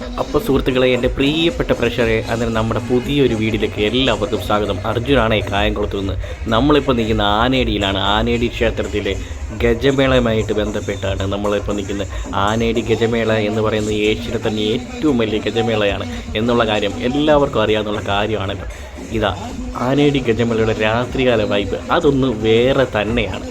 അപ്പോൾ സുഹൃത്തുക്കളെ എന്റെ പ്രിയപ്പെട്ട പ്രഷറെ അന്നേരം നമ്മുടെ പുതിയൊരു വീടിലേക്ക് എല്ലാവർക്കും സ്വാഗതം. അർജുനാണ് കായംകുളത്ത് നിന്ന് നമ്മളിപ്പോൾ നിൽക്കുന്ന ആനേടിയിലാണ്. ആനേടി ക്ഷേത്രത്തിലെ ഗജമേളയുമായിട്ട് ബന്ധപ്പെട്ടാണ് നമ്മളിപ്പോൾ നിൽക്കുന്ന ആനേടി ഗജമേള എന്ന് പറയുന്നത് ഏഷ്യയിലെ തന്നെ ഏറ്റവും വലിയ ഗജമേളയാണ് എന്നുള്ള കാര്യം എല്ലാവർക്കും അറിയാവുന്ന കാര്യമാണല്ലോ. ഇതാ ആനേടി ഗജമേളയുടെ രാത്രികാല വൈബ് അതൊന്ന് വേറെ തന്നെയാണ്.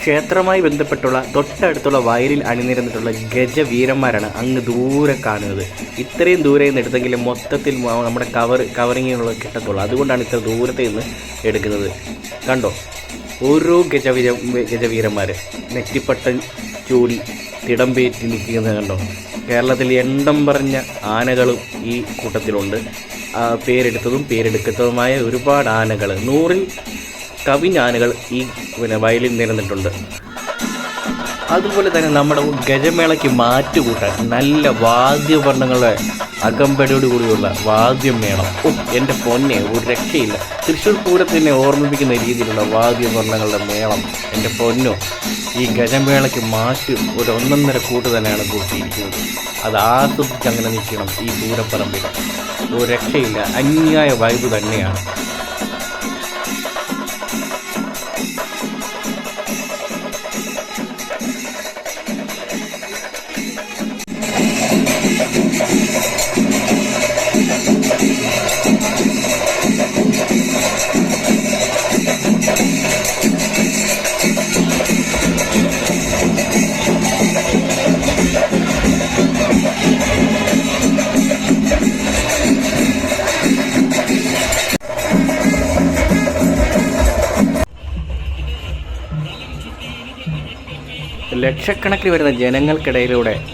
ക്ഷേത്രവുമായി ബന്ധപ്പെട്ടുള്ള തൊട്ടടുത്തുള്ള വയലിൽ അണിനിരന്നിട്ടുള്ള ഗജവീരന്മാരാണ് അങ്ങ് ദൂരെ കാണുന്നത്. ഇത്രയും ദൂരെ നിന്ന് എടുത്തെങ്കിലും മൊത്തത്തിൽ നമ്മുടെ കവർ കവറിങ്ങിനുള്ള കിട്ടത്തുള്ളൂ. അതുകൊണ്ടാണ് ഇത്ര ദൂരത്തെ നിന്ന് എടുക്കുന്നത്. കണ്ടോ? ഓരോ ഗജവീര ഗജവീരന്മാർ നെറ്റിപ്പട്ടൻ ചൂടി തിടമ്പേറ്റി നിൽക്കുന്നത് കണ്ടോ? കേരളത്തിൽ എണ്ണം പറഞ്ഞ ആനകളും ഈ കൂട്ടത്തിലുണ്ട്. പേരെടുത്തതും പേരെടുക്കത്തതുമായ ഒരുപാട് ആനകൾ നൂറിൽ കവിഞ്ഞാനകൾ ഈ പിന്നെ വയലിൽ നിരന്നിട്ടുണ്ട്. അതുപോലെ തന്നെ നമ്മുടെ ഗജമേളയ്ക്ക് മാറ്റുകൂട്ടാൻ നല്ല വാദ്യവർണങ്ങളെ അകമ്പടിയോട് കൂടിയുള്ള വാദ്യം വേണം ഓ എന്റെ പൊന്നെ ഒരു രക്ഷയില്ല. തൃശ്ശൂർ പൂരത്തിനെ ഓർമ്മിപ്പിക്കുന്ന രീതിയിലുള്ള വാദ്യവർണങ്ങളുടെ മേളം എന്റെ പൊന്നോ. ഈ ഗജമേളയ്ക്ക് മാറ്റി ഒരു ഒന്നൊന്നര കൂട്ട് തന്നെയാണ് കൂട്ടിയിരിക്കുന്നത്. അത് ആസ്വദിച്ച് അങ്ങനെ നിൽക്കണം ഈ പൂരപ്പറമ്പിൽ. ഒരു രക്ഷയില്ല അന്യായ വൈബ് തന്നെയാണ്. ലക്ഷക്കണക്കിന് വരുന്ന ജനങ്ങൾക്കിടയിലൂടെ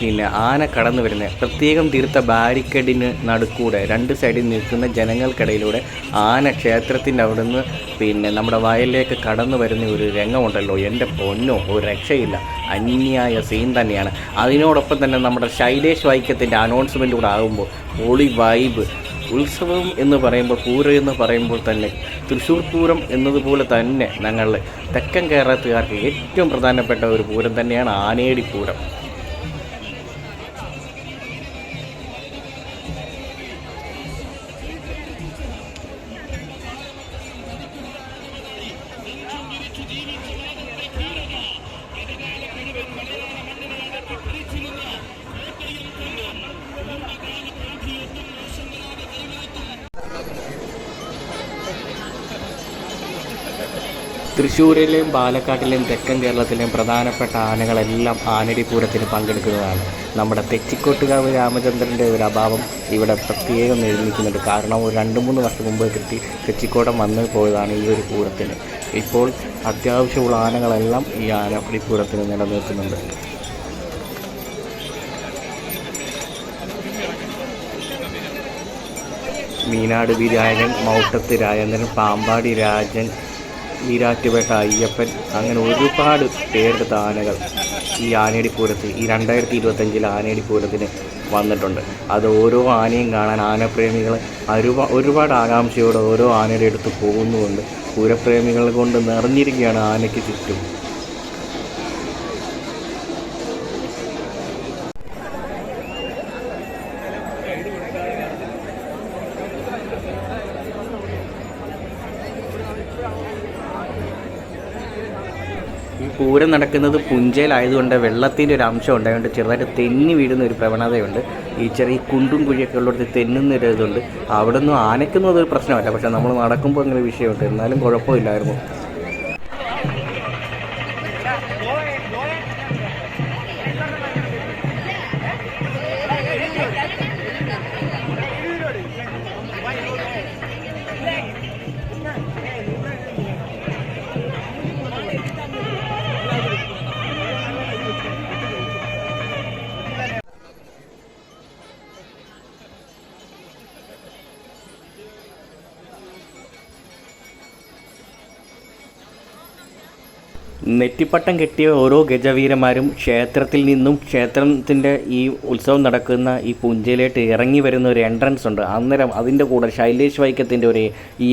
പിന്നെ ആന കടന്നു വരുന്ന പ്രത്യേകം തീർത്ത ബാരിക്കേഡിന് നടുക്കൂടെ രണ്ട് സൈഡിൽ നിൽക്കുന്ന ജനങ്ങൾക്കിടയിലൂടെ ആന ക്ഷേത്രത്തിന്റെ അവിടുന്ന് പിന്നെ നമ്മുടെ വയലിലേക്ക് കടന്നു വരുന്ന ഒരു രംഗമുണ്ടല്ലോ. എന്റെ പൊന്നോ ഒരു രക്ഷയില്ല. അന്യായ സീൻ തന്നെയാണ്. അതിനോടൊപ്പം തന്നെ നമ്മുടെ ശൈലേഷ് വൈക്കത്തിന്റെ അനൗൺസ്മെന്റ് കൂടെ ആകുമ്പോൾ ഒളി വൈബ് ഉത്സവം എന്ന് പറയുമ്പോൾ പൂരം എന്ന് പറയുമ്പോൾ തന്നെ തൃശ്ശൂർ പൂരം എന്നതുപോലെ തന്നെ ഞങ്ങൾ തെക്കൻ കേരളത്തുകാർക്ക് ഏറ്റവും പ്രധാനപ്പെട്ട ഒരു പൂരം തന്നെയാണ് ആനേടി പൂരം തൃശ്ശൂരിലെയും പാലക്കാട്ടിലെയും തെക്കൻ കേരളത്തിലെയും പ്രധാനപ്പെട്ട ആനകളെല്ലാം ആനടി പൂരത്തിന് പങ്കെടുക്കുന്നതാണ്. നമ്മുടെ തെച്ചിക്കോട്ടുകാവ് രാമചന്ദ്രന്റെ ഒരു അഭാവം ഇവിടെ പ്രത്യേകം നിർമ്മിക്കുന്നുണ്ട് കാരണം ഒരു രണ്ട് മൂന്ന് വർഷം മുമ്പ് കിട്ടി തെച്ചിക്കോട്ടം വന്ന് പോയതാണ് ഈ ഒരു പൂരത്തിന്. ഇപ്പോൾ അത്യാവശ്യമുള്ള ആനകളെല്ലാം ഈ ആനപ്പടി പൂരത്തിന് നിലനിൽക്കുന്നുണ്ട്. മീനാട് വിരായകൻ മൗട്ടത്ത് രാജേന്ദ്രൻ പാമ്പാടി രാജൻ ഈരാറ്റുപേട്ട അയ്യപ്പൻ അങ്ങനെ ഒരുപാട് പേരെടുത്ത താനകൾ ഈ ആനയടി പൂരത്തിൽ ഈ രണ്ടായിരത്തി ഇരുപത്തഞ്ചിൽ ആനയടി പൂരത്തിന് വന്നിട്ടുണ്ട്. അത് ഓരോ ആനയും കാണാൻ ആനപ്രേമികൾ ഒരുപാ ഒരുപാട് ആകാംക്ഷയോടെ ഓരോ ആനയുടെ അടുത്ത് പോകുന്നുമുണ്ട്. പൂരപ്രേമികൾ കൊണ്ട് നിറഞ്ഞിരിക്കുകയാണ് ആനയ്ക്ക് ചുറ്റും. പൂരം നടക്കുന്നത് പുഞ്ചയിലായതുകൊണ്ട് വെള്ളത്തിന്റെ ഒരു അംശം ഉണ്ടായതുകൊണ്ട് ചെറുതായിട്ട് തെന്നി വീഴുന്ന ഒരു പ്രവണതയുണ്ട്. ഈ ചെറിയ കുണ്ടും കുഴിയൊക്കെ ഉള്ളിടത്ത് തെന്നുന്ന ഒരു ഇതുണ്ട്. അവിടെ ഒന്നും ആനയ്ക്കൊന്നും അതൊരു പ്രശ്നമല്ല. പക്ഷേ നമ്മൾ നടക്കുമ്പോൾ അങ്ങനെ വിഷയമുണ്ട്. എന്നാലും കുഴപ്പമില്ലായിരുന്നു. നെറ്റിപ്പട്ടം കെട്ടിയ ഓരോ ഗജവീരന്മാരും ക്ഷേത്രത്തിൽ നിന്നും ക്ഷേത്രത്തിന്റെ ഈ ഉത്സവം നടക്കുന്ന ഈ പുഞ്ചയിലേക്ക് ഇറങ്ങി വരുന്ന ഒരു എൻട്രൻസ് ഉണ്ട്. അന്നേരം അതിന്റെ കൂടെ ശൈലേഷ് വൈക്കത്തിന്റെ ഒരു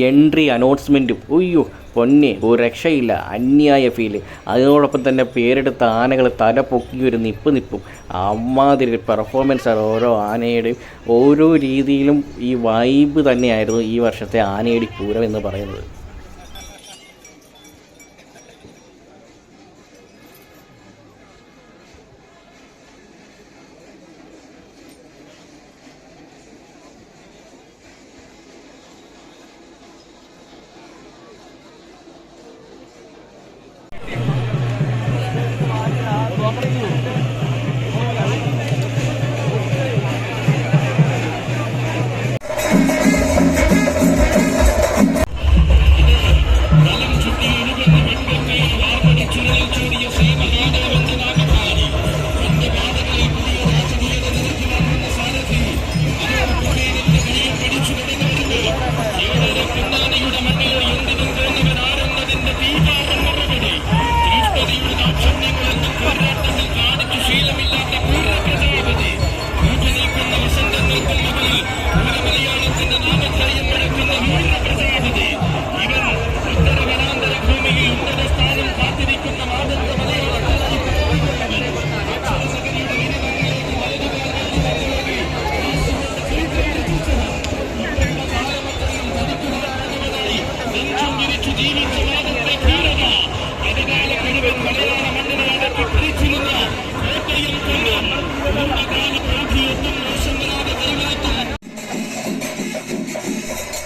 എൻട്രി അനൗൺസ്മെന്റും ഉയ്യോ പൊന്നെ ഒരു രക്ഷയില്ല അന്യായ ഫീൽ അതിനോടൊപ്പം തന്നെ പേരെടുത്ത ആനകൾ തല പൊക്കി ഒരു നിപ്പ് നിപ്പും. അമ്മാതിരി പെർഫോമൻസ് ആണ് ഓരോ ആനയുടെയും. ഓരോ രീതിയിലും ഈ വൈബ് തന്നെയായിരുന്നു ഈ വർഷത്തെ ആനയടി പൂരം എന്ന് പറയുന്നത്.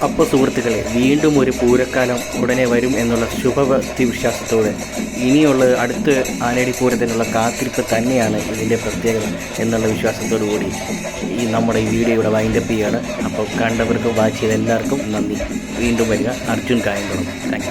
അപ്പോൾ സുഹൃത്തുക്കളെ വീണ്ടും ഒരു പൂരക്കാലം ഉടനെ വരും എന്നുള്ള ശുഭഭക്തി വിശ്വാസത്തോടെ ഇനിയുള്ള അടുത്ത ആനടി പൂരത്തിനുള്ള കാത്തിരിപ്പ് തന്നെയാണ് ഇതിന്റെ പ്രത്യേകത എന്നുള്ള വിശ്വാസത്തോടു കൂടി ഈ നമ്മുടെ ഈ വീഡിയോ ഇവിടെ വൈൻഡപ്പ് ചെയ്യുകയാണ്. അപ്പോൾ കണ്ടവർക്ക് വാച്ച് ചെയ്ത എല്ലാവർക്കും നന്ദി. വീണ്ടും വരിക. അർജുൻ കായംകുളം. താങ്ക്